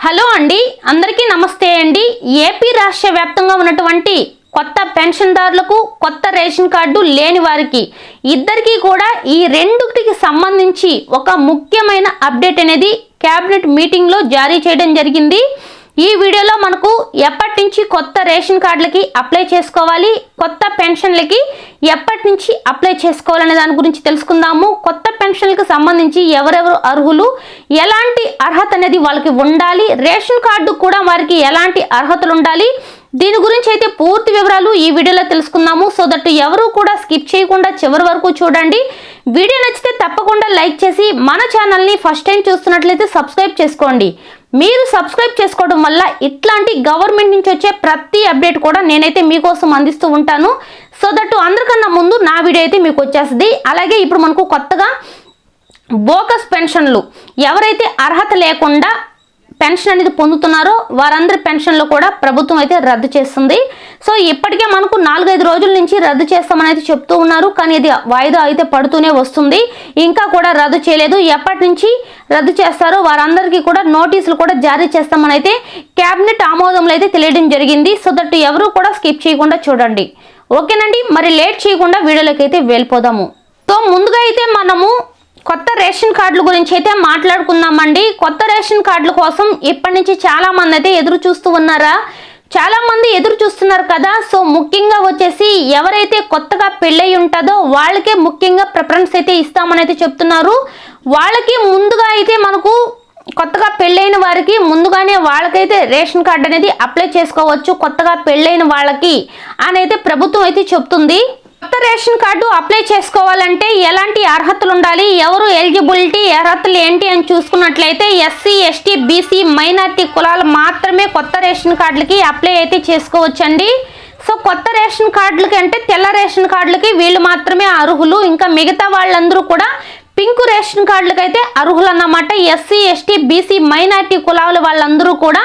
Hello అండి అందరికీ నమస్తే అండి. ఏపీ రాష్ట్ర వ్యాప్తంగా ఉన్నటువంటి కొత్త పెన్షన్దారులకు కొత్త రేషన్ కార్డు లేని వారికి ఇద్దరికీ కూడా ఈ రెండుటికి సంబంధించి ఒక ముఖ్యమైన అప్డేట్ అనేది క్యాబినెట్ మీటింగ్లో జారీ చేయడం జరిగింది. ఈ వీడియోలో మనకు ఎప్పటి నుంచి కొత్త రేషన్ కార్డులకి అప్లై చేసుకోవాలి కొత్త పెన్షన్లకి ఎప్పటి నుంచి అప్లై చేసుకోవాలనే దాని గురించి తెలుసుకుందాము. కొత్త పెన్షన్లకు సంబంధించి ఎవరెవరు అర్హులు ఎలాంటి అర్హత అనేది వాళ్ళకి ఉండాలి రేషన్ కార్డు కూడా వారికి ఎలాంటి అర్హతలు ఉండాలి దీని గురించి అయితే పూర్తి వివరాలు ఈ వీడియోలో తెలుసుకుందాము. సో దట్ ఎవరు కూడా స్కిప్ చేయకుండా చివరి వరకు చూడండి. వీడియో నచ్చితే తప్పకుండా లైక్ చేసి మన ఛానల్ని ఫస్ట్ టైం చూస్తున్నట్లయితే సబ్స్క్రైబ్ చేసుకోండి. మీరు సబ్స్క్రైబ్ చేసుకోవడం వల్ల ఇట్లాంటి గవర్నమెంట్ నుంచి వచ్చే ప్రతి అప్డేట్ కూడా నేనైతే మీకోసం అందిస్తూ ఉంటాను. సో దట్ అందరికన్నా ముందు నా వీడియో అయితే మీకు వచ్చేస్తుంది. అలాగే ఇప్పుడు మనకు కొత్తగా బోకస్ పెన్షన్లు ఎవరైతే అర్హత లేకుండా పెన్షన్ అనేది పొందుతున్నారో వారందరి పెన్షన్లు కూడా ప్రభుత్వం అయితే రద్దు చేస్తుంది. సో ఇప్పటికే మనకు నాలుగైదు రోజుల నుంచి రద్దు చేస్తామని అయితే చెప్తూ ఉన్నారు. కానీ ఇది వాయిదా అయితే పడుతూనే వస్తుంది. ఇంకా కూడా రద్దు చేయలేదు. ఎప్పటి నుంచి రద్దు చేస్తారో వారందరికీ కూడా నోటీసులు కూడా జారీ చేస్తామని అయితే క్యాబినెట్ ఆమోదంలో అయితే తెలియడం జరిగింది. సో దట్ ఎవరు కూడా స్కిప్ చేయకుండా చూడండి. ఓకేనండి. మరి లేట్ చేయకుండా వీడియోలోకి అయితే వెళ్ళిపోదాము. సో ముందుగా అయితే మనము కొత్త రేషన్ కార్డుల గురించి అయితే మాట్లాడుకుందామండి. కొత్త రేషన్ కార్డుల కోసం ఇప్పటి నుంచి చాలా మంది అయితే ఎదురు చూస్తూ ఉన్నారా? చాలా మంది ఎదురు చూస్తున్నారు కదా. సో ముఖ్యంగా వచ్చేసి ఎవరైతే కొత్తగా పెళ్ళయి ఉంటుందో వాళ్ళకే ముఖ్యంగా ప్రిఫరెన్స్ అయితే ఇస్తామని అయితే చెప్తున్నారు. వాళ్ళకి ముందుగా అయితే మనకు కొత్తగా పెళ్ళైన వారికి ముందుగానే వాళ్ళకైతే రేషన్ కార్డు అనేది అప్లై చేసుకోవచ్చు. కొత్తగా పెళ్ళైన వాళ్ళకి అని అయితే ప్రభుత్వం అయితే చెప్తుంది. కొత్త రేషన్ కార్డు అప్లై చేసుకోవాలంటే ఎలాంటి అర్హతలు ఉండాలి? ఎవరు ఎలిజిబిలిటీ అర్హతలు ఏంటి అని చూసుకున్నట్లయితే ఎస్సీ ఎస్టీ బీసీ మైనార్టీ కులాలు మాత్రమే కొత్త రేషన్ కార్డులకి అప్లై అయితే చేసుకోవచ్చండి. సో కొత్త రేషన్ కార్డులకి అంటే తెల్ల రేషన్ కార్డులకి వీళ్ళు మాత్రమే అర్హులు. ఇంకా మిగతా వాళ్ళందరూ కూడా పింక్ రేషన్ కార్డులకి అయితే అర్హులు అన్నమాట ఎస్సీ ఎస్టీ బీసీ మైనార్టీ కులాల వాళ్ళందరూ కూడా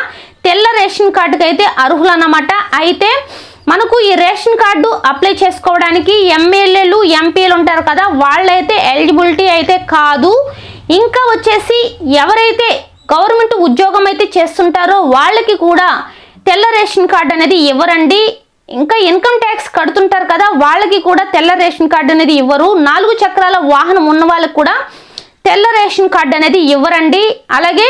తెల్ల రేషన్ కార్డుకి అయితే అర్హులు అన్నమాట అయితే మనకు ఈ రేషన్ కార్డు అప్లై చేసుకోవడానికి ఎమ్మెల్యేలు ఎంపీలు ఉంటారు కదా వాళ్ళైతే ఎలిజిబిలిటీ అయితే కాదు. ఇంకా వచ్చేసి ఎవరైతే గవర్నమెంట్ ఉద్యోగం అయితే చేస్తుంటారో వాళ్ళకి కూడా తెల్ల రేషన్ కార్డు అనేది ఇవ్వరండి. ఇంకా ఇన్కమ్ ట్యాక్స్ కడుతుంటారు కదా వాళ్ళకి కూడా తెల్ల రేషన్ కార్డు అనేది ఇవ్వరు. నాలుగు చక్రాల వాహనం ఉన్న వాళ్ళకి కూడా తెల్ల రేషన్ కార్డు అనేది ఇవ్వరండి. అలాగే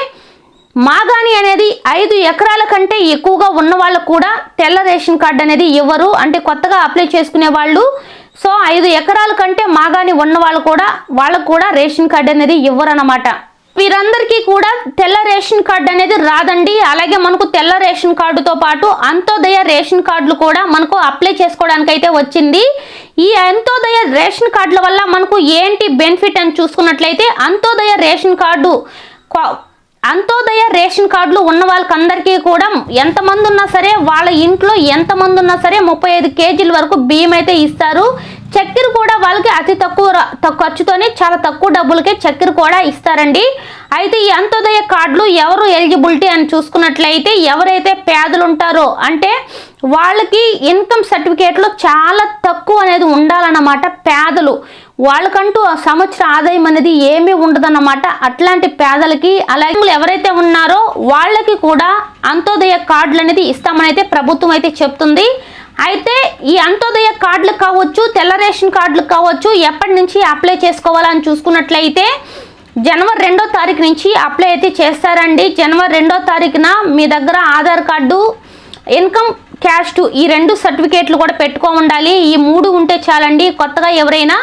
మాగాణి అనేది ఐదు ఎకరాల కంటే ఎక్కువగా ఉన్న వాళ్ళకు కూడా తెల్ల రేషన్ కార్డు అనేది ఇవ్వరు. అంటే కొత్తగా అప్లై చేసుకునే వాళ్ళు. సో ఐదు ఎకరాల కంటే మాగాని ఉన్న వాళ్ళు కూడా వాళ్ళకు కూడా రేషన్ కార్డు అనేది ఇవ్వరు అనమాట వీరందరికీ కూడా తెల్ల రేషన్ కార్డు అనేది రాదండి. అలాగే మనకు తెల్ల రేషన్ కార్డుతో పాటు అంత్యోదయ రేషన్ కార్డులు కూడా మనకు అప్లై చేసుకోవడానికి అయితే వచ్చింది. ఈ అంత్యోదయ రేషన్ కార్డుల వల్ల మనకు ఏంటి బెనిఫిట్ అని చూసుకున్నట్లయితే Antyodaya ration card Antyodaya ration కార్డులు ఉన్న వాళ్ళకందరికీ కూడా ఎంతమంది ఉన్నా సరే వాళ్ళ ఇంట్లో ఎంతమంది ఉన్నా సరే ముప్పై ఐదు కేజీల వరకు బియ్యం అయితే ఇస్తారు. చక్కెర కూడా వాళ్ళకి అతి తక్కువ ఖర్చుతోనే చాలా తక్కువ డబ్బులకే చక్కెర కూడా ఇస్తారండి. అయితే ఈ అంత్యోదయ కార్డులు ఎవరు ఎలిజిబిలిటీ అని చూసుకున్నట్లయితే ఎవరైతే పేదలు ఉంటారో అంటే వాళ్ళకి ఇన్కమ్ సర్టిఫికేట్లో చాలా తక్కువ అనేది ఉండాలన్నమాట పేదలు. వాళ్ళకంటూ ఆ సంవత్సర ఆదాయం అనేది ఏమీ ఉండదన్నమాట. అట్లాంటి పేదలకి అలాగే ఎవరైతే ఉన్నారో వాళ్ళకి కూడా అంత్యోదయ కార్డులు అనేది ఇస్తామని అయితే ప్రభుత్వం అయితే చెప్తుంది. అయితే ఈ అంత్యోదయ కార్డులు కావచ్చు తెల్ల రేషన్ కార్డులు కావచ్చు ఎప్పటి నుంచి అప్లై చేసుకోవాలని చూసుకున్నట్లయితే జనవరి రెండో తారీఖు నుంచి అప్లై అయితే చేస్తారండి. జనవరి రెండో తారీఖున మీ దగ్గర Aadhaar card income caste two ఈ రెండు సర్టిఫికేట్లు కూడా పెట్టుకో ఉండాలి ఈ మూడు ఉంటే చాలండి. కొత్తగా ఎవరైనా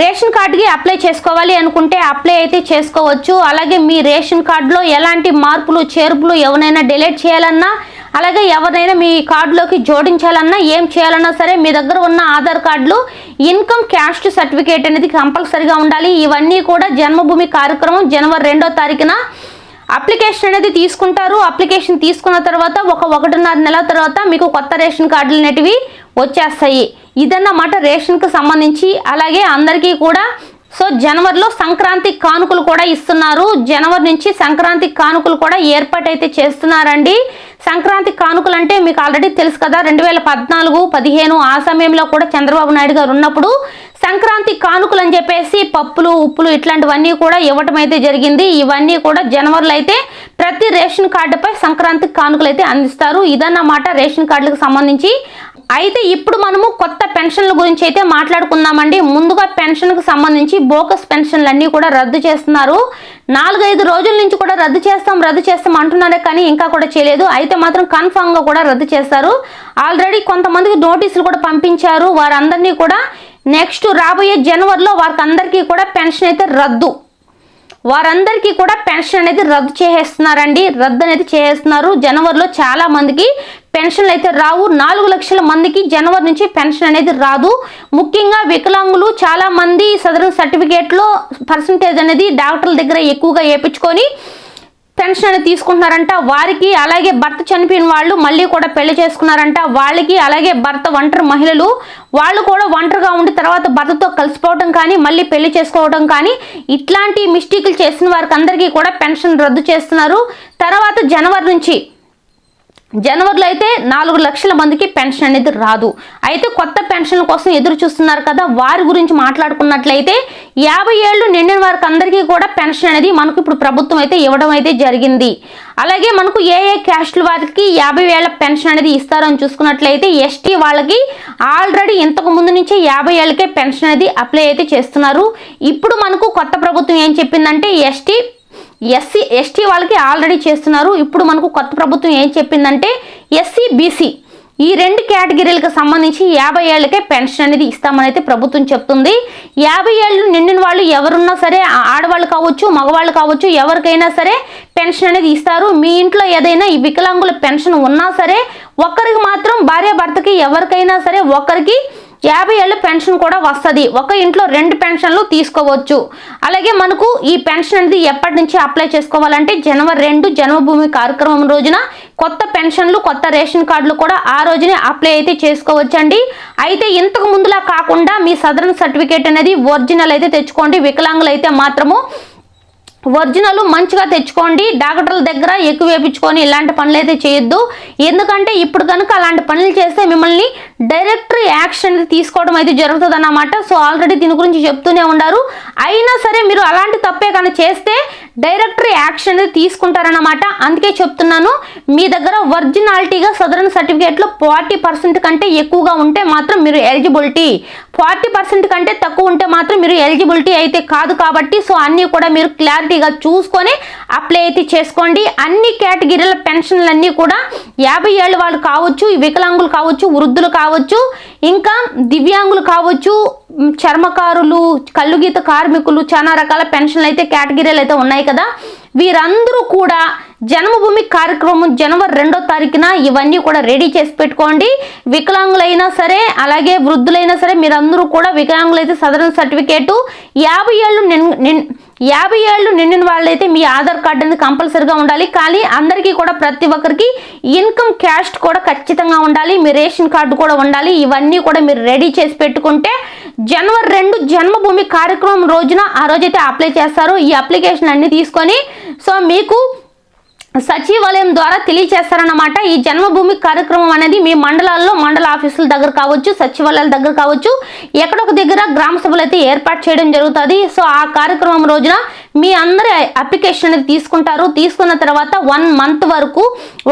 రేషన్ కార్డుకి అప్లై చేసుకోవాలి అనుకుంటే అప్లై అయితే చేసుకోవచ్చు. అలాగే మీ రేషన్ కార్డులో ఎలాంటి మార్పులు చేర్పులు ఎవరైనా డిలీట్ చేయాలన్నా అలాగే ఎవరైనా మీ కార్డులోకి జోడించాలన్నా ఏం చేయాలన్నా సరే మీ దగ్గర ఉన్న ఆధార్ కార్డులు ఇన్కమ్ క్యాస్ట్ సర్టిఫికేట్ అనేది కంపల్సరీగా ఉండాలి. ఇవన్నీ కూడా జన్మభూమి కార్యక్రమం జనవరి రెండో తారీఖున అప్లికేషన్ అనేది తీసుకుంటారు. అప్లికేషన్ తీసుకున్న తర్వాత ఒక ఒకటిన్నర నెల తర్వాత మీకు కొత్త రేషన్ కార్డులు అనేటివి వచ్చేస్తాయి. ఇదన్నమాట రేషన్కి సంబంధించి. అలాగే అందరికీ కూడా సో జనవరిలో సంక్రాంతి కానుకలు కూడా ఇస్తున్నారు. జనవరి నుంచి సంక్రాంతి కానుకలు కూడా ఏర్పాటైతే చేస్తున్నారండి. సంక్రాంతి కానుకలు అంటే మీకు ఆల్రెడీ తెలుసు కదా రెండు వేల పద్నాలుగు పదిహేను ఆ సమయంలో కూడా చంద్రబాబు నాయుడు గారు ఉన్నప్పుడు సంక్రాంతి కానుకలు అని చెప్పేసి పప్పులు ఉప్పులు ఇట్లాంటివన్నీ కూడా ఇవ్వటం అయితే జరిగింది. ఇవన్నీ కూడా జనవరిలో అయితే ప్రతి రేషన్ కార్డుపై సంక్రాంతి కానుకలు అయితే అందిస్తారు. ఇదన్నమాట రేషన్ కార్డులకు సంబంధించి. అయితే ఇప్పుడు మనము కొత్త పెన్షన్ల గురించి అయితే మాట్లాడుకుందామండి. ముందుగా పెన్షన్కు సంబంధించి బోకస్ పెన్షన్లు అన్నీ కూడా రద్దు చేస్తున్నారు. నాలుగైదు రోజుల నుంచి కూడా రద్దు చేస్తాం రద్దు చేస్తాం అంటున్నారే కానీ ఇంకా కూడా చేయలేదు. అయితే మాత్రం కన్ఫామ్గా కూడా రద్దు చేస్తారు. ఆల్రెడీ కొంతమందికి నోటీసులు కూడా పంపించారు. వారందరినీ కూడా నెక్స్ట్ రాబోయే జనవరిలో వారికి అందరికీ కూడా పెన్షన్ అయితే రద్దు. వారందరికీ కూడా పెన్షన్ అనేది రద్దు చేసేస్తున్నారండి. రద్దు అనేది చేసేస్తున్నారు. జనవరిలో చాలా మందికి పెన్షన్లు అయితే రావు. నాలుగు లక్షల మందికి జనవరి నుంచి పెన్షన్ అనేది రాదు. ముఖ్యంగా వికలాంగులు చాలా మంది సదరన్ సర్టిఫికేట్లో పర్సంటేజ్ అనేది డాక్టర్ల దగ్గర ఎక్కువగా వేయించుకొని పెన్షన్ అనేది తీసుకుంటున్నారంట. వారికి అలాగే భర్త చనిపోయిన వాళ్ళు మళ్ళీ కూడా పెళ్ళి చేసుకున్నారంట. వాళ్ళకి అలాగే భర్త ఒంటరి మహిళలు వాళ్ళు కూడా ఒంటరిగా ఉండి తర్వాత భర్తతో కలిసిపోవడం కానీ మళ్ళీ పెళ్ళి చేసుకోవడం కానీ ఇట్లాంటి మిస్టేకులు చేసిన వారికి అందరికీ కూడా పెన్షన్ రద్దు చేస్తున్నారు. తర్వాత జనవరి నుంచి జనవరిలో అయితే నాలుగు లక్షల మందికి పెన్షన్ అనేది రాదు. అయితే కొత్త పెన్షన్ల కోసం ఎదురు చూస్తున్నారు కదా వారి గురించి మాట్లాడుకున్నట్లయితే యాభై ఏళ్ళు నిండిన వారికి అందరికీ కూడా పెన్షన్ అనేది మనకు ఇప్పుడు ప్రభుత్వం అయితే ఇవ్వడం అయితే జరిగింది. అలాగే మనకు ఏ ఏ క్యాస్ట్ల వారికి యాభై వేల పెన్షన్ అనేది ఇస్తారని చూసుకున్నట్లయితే ఎస్టీ వాళ్ళకి ఆల్రెడీ ఇంతకు ముందు నుంచే యాభై ఏళ్ళకే పెన్షన్ అనేది అప్లై అయితే చేస్తున్నారు. ఇప్పుడు మనకు కొత్త ప్రభుత్వం ఏం చెప్పిందంటే ఎస్టీ ఎస్సీ ఎస్టీ వాళ్ళకి ఆల్రెడీ చేస్తున్నారు. ఇప్పుడు మనకు కొత్త ప్రభుత్వం ఏం చెప్పిందంటే ఎస్సీ బీసీ ఈ రెండు కేటగిరీలకు సంబంధించి యాభై ఏళ్ళకే పెన్షన్ అనేది ఇస్తామని అయితే ప్రభుత్వం చెప్తుంది. యాభై ఏళ్ళు నిండిన వాళ్ళు ఎవరున్నా సరే ఆడవాళ్ళు కావచ్చు మగవాళ్ళు కావచ్చు ఎవరికైనా సరే పెన్షన్ అనేది ఇస్తారు. మీ ఇంట్లో ఏదైనా ఈ వికలాంగుల పెన్షన్ ఉన్నా సరే ఒక్కరికి మాత్రం భార్య భర్తకి ఎవరికైనా సరే ఒక్కరికి యాభై ఏళ్ళ పెన్షన్ కూడా వస్తుంది. ఒక ఇంట్లో రెండు పెన్షన్లు తీసుకోవచ్చు. అలాగే మనకు ఈ పెన్షన్ అనేది ఎప్పటి నుంచి అప్లై చేసుకోవాలంటే జనవరి రెండు జన్మభూమి కార్యక్రమం రోజున కొత్త పెన్షన్లు కొత్త రేషన్ కార్డులు కూడా ఆ రోజునే అప్లై అయితే చేసుకోవచ్చండి. అయితే ఇంతకు ముందులా కాకుండా మీ సదరన్ సర్టిఫికేట్ అనేది ఒరిజినల్ అయితే తెచ్చుకోండి. వికలాంగులు అయితే మాత్రము ఒరిజినల్ మంచిగా తెచ్చుకోండి. డాక్టర్ల దగ్గర ఎక్కువ వేపించుకొని ఇలాంటి పనులు అయితే చేయొద్దు. ఎందుకంటే ఇప్పుడు కనుక అలాంటి పనులు చేస్తే మిమ్మల్ని డైరెక్ట్ యాక్షన్ తీసుకోవడం అయితే జరుగుతుంది అన్నమాట సో ఆల్రెడీ దీని గురించి చెప్తూనే ఉన్నారు. అయినా సరే మీరు అలాంటి తప్పే కానీ చేస్తే డైరెక్టర్ యాక్షన్ తీసుకుంటారన్నమాట. అందుకే చెప్తున్నాను మీ దగ్గర ఒరిజినాలిటీగా సదరన్ సర్టిఫికేట్లో ఫార్టీ పర్సెంట్ కంటే ఎక్కువగా ఉంటే మాత్రం మీరు ఎలిజిబిలిటీ. ఫార్టీ పర్సెంట్ కంటే తక్కువ ఉంటే మాత్రం మీరు ఎలిజిబిలిటీ అయితే కాదు కాబట్టి సో అన్నీ కూడా మీరు క్లారిటీగా చూసుకొని అప్లై అయితే చేసుకోండి. అన్ని కేటగిరీల పెన్షన్లు అన్నీ కూడా యాభై ఏళ్ళ వాళ్ళు కావచ్చు వికలాంగులు కావచ్చు వృద్ధులు కావచ్చు కావచ్చు ఇంకా దివ్యాంగులు కావచ్చు చర్మకారులు కళ్ళుగీత కార్మికులు చాలా రకాల పెన్షన్లు అయితే కేటగిరీలు అయితే ఉన్నాయి కదా. వీరందరూ కూడా జన్మభూమి కార్యక్రమం జనవరి రెండో తారీఖున ఇవన్నీ కూడా రెడీ చేసి పెట్టుకోండి. వికలాంగులైనా సరే అలాగే వృద్ధులైనా సరే మీరందరూ కూడా వికలాంగులైతే సదరన్ సర్టిఫికేటు. యాభై ఏళ్ళు నిన్- యాభై ఏళ్ళు నిండిన వాళ్ళైతే మీ ఆధార్ కార్డు అనేది కంపల్సరీగా ఉండాలి. కానీ అందరికీ కూడా ప్రతి ఒక్కరికి ఇన్కమ్ క్యాస్ట్ కూడా ఖచ్చితంగా ఉండాలి. మీ రేషన్ కార్డు కూడా ఉండాలి. ఇవన్నీ కూడా మీరు రెడీ చేసి పెట్టుకుంటే జనవరి రెండు జన్మభూమి కార్యక్రమం రోజున ఆ రోజైతే అప్లై చేస్తారు. ఈ అప్లికేషన్ అన్ని తీసుకొని సో మీకు సచివాలయం ద్వారా తెలియచేస్తారన్నమాట ఈ జన్మభూమి కార్యక్రమం అనేది మీ మండలాల్లో మండల ఆఫీసుల దగ్గర కావచ్చు సచివాలయాల దగ్గర కావచ్చు ఎక్కడొక దగ్గర గ్రామ సభలు అయితే ఏర్పాటు చేయడం జరుగుతుంది. సో ఆ కార్యక్రమం రోజున మీ అందరి అప్లికేషన్ అనేది తీసుకుంటారు. తీసుకున్న తర్వాత వన్ మంత్ వరకు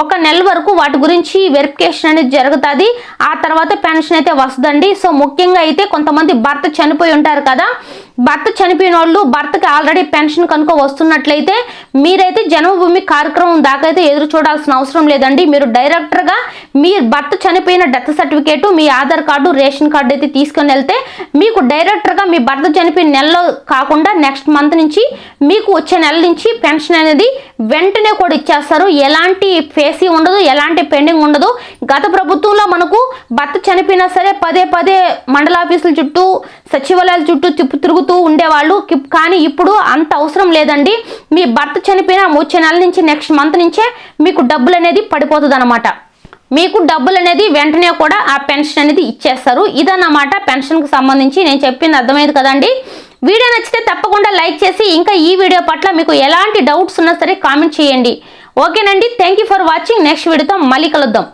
ఒక నెల వరకు వాటి గురించి వెరిఫికేషన్ అనేది జరుగుతుంది. ఆ తర్వాత పెన్షన్ అయితే వస్తుందండి. సో ముఖ్యంగా అయితే కొంతమంది భర్త చనిపోయి ఉంటారు కదా భర్త చనిపోయిన వాళ్ళు భర్తకి ఆల్రెడీ పెన్షన్ కనుక వస్తున్నట్లయితే మీరైతే జన్మభూమి కార్యక్రమం దాకా అయితే ఎదురు చూడాల్సిన అవసరం లేదండి. మీరు డైరెక్టర్గా మీ భర్త చనిపోయిన డెత్ సర్టిఫికేట్ మీ ఆధార్ కార్డు రేషన్ కార్డు అయితే తీసుకొని వెళ్తే మీకు డైరెక్టర్గా మీ భర్త చనిపోయిన నెలలో కాకుండా నెక్స్ట్ మంత్ నుంచి మీకు వచ్చే నెల నుంచి పెన్షన్ అనేది వెంటనే కూడా ఇచ్చేస్తారు. ఎలాంటి ఫేసీ ఉండదు ఎలాంటి పెండింగ్ ఉండదు. గత ప్రభుత్వంలో మనకు భర్త చనిపోయినా సరే పదే పదే మండలాఫీసుల చుట్టూ సచివాలయాల చుట్టూ తిప్పు తిరుగుతూ ఉండేవాళ్ళు. కానీ ఇప్పుడు అంత అవసరం లేదండి. మీ భర్త చనిపోయిన వచ్చే నెల నుంచి నెక్స్ట్ మంత్ నుంచే మీకు డబ్బులు అనేది పడిపోతుంది అనమాట మీకు డబ్బులు అనేది వెంటనే కూడా ఆ పెన్షన్ అనేది ఇచ్చేస్తారు. ఇదన్నమాట పెన్షన్కి సంబంధించి నేను చెప్పింది అర్థమైంది కదండి. వీడియో నచ్చితే తప్పకుండా లైక్ చేసి ఇంకా ఈ వీడియో పట్ల మీకు ఎలాంటి డౌట్స్ ఉన్నా సరే కామెంట్ చేయండి. ఓకేనండి thank you for watching next వీడియోతో మళ్ళీ కలుద్దాం.